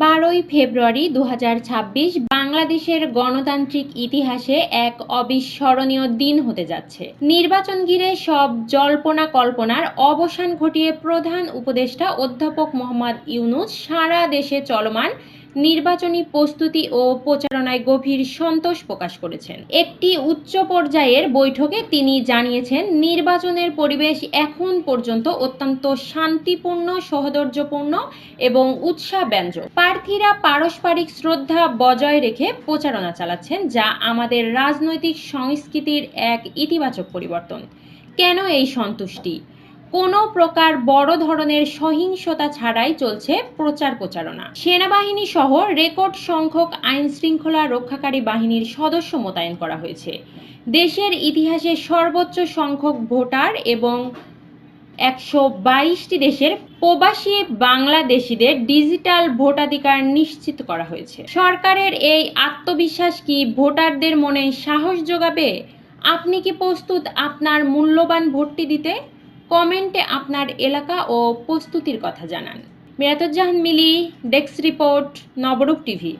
বারোই ফেব্রুয়ারি দু হাজার ছাব্বিশ বাংলাদেশের গণতান্ত্রিক ইতিহাসে এক অবিস্মরণীয় দিন হতে যাচ্ছে। নির্বাচন ঘিরে সব জল্পনা কল্পনার অবসান ঘটিয়ে প্রধান উপদেষ্টা অধ্যাপক মোহাম্মদ ইউনুস সারা দেশে চলমান নির্বাচনী প্রস্তুতি ও প্রচারণায় গভীর সন্তোষ প্রকাশ করেছেন। একটি উচ্চ পর্যায়ের বৈঠকে তিনি জানিয়েছেন, নির্বাচনের পরিবেশ এখন পর্যন্ত অত্যন্ত শান্তিপূর্ণ, সৌহার্দ্যপূর্ণ এবং উৎসাহ উৎসাহব্যঞ্জক। প্রার্থীরা পারস্পরিক শ্রদ্ধা বজায় রেখে প্রচারণা চালাচ্ছেন, যা আমাদের রাজনৈতিক সংস্কৃতির এক ইতিবাচক পরিবর্তন। কেন এই সন্তুষ্টি? কোনো প্রকার বড় ধরনের সহিংসতা ছাড়াই চলছে প্রচার প্রচারণা। সেনাবাহিনী সহ রেকর্ড সংখ্যক আইন শৃঙ্খলা রক্ষাকারী বাহিনীর সদস্য মোতায়েন করা হয়েছে। দেশের ইতিহাসে সর্বোচ্চ সংখ্যক ভোটার এবং একশো বাইশটি দেশের প্রবাসী বাংলাদেশিদের ডিজিটাল ভোটাধিকার নিশ্চিত করা হয়েছে। সরকারের এই আত্মবিশ্বাস কি ভোটারদের মনে সাহস যোগাবে? আপনি কি প্রস্তুত আপনার মূল্যবান ভোটটি দিতে? কমেন্টে আপনার এলাকা ও প্রস্তুতির কথা জানান। Miratjahan Mili desk report Nabarup TV.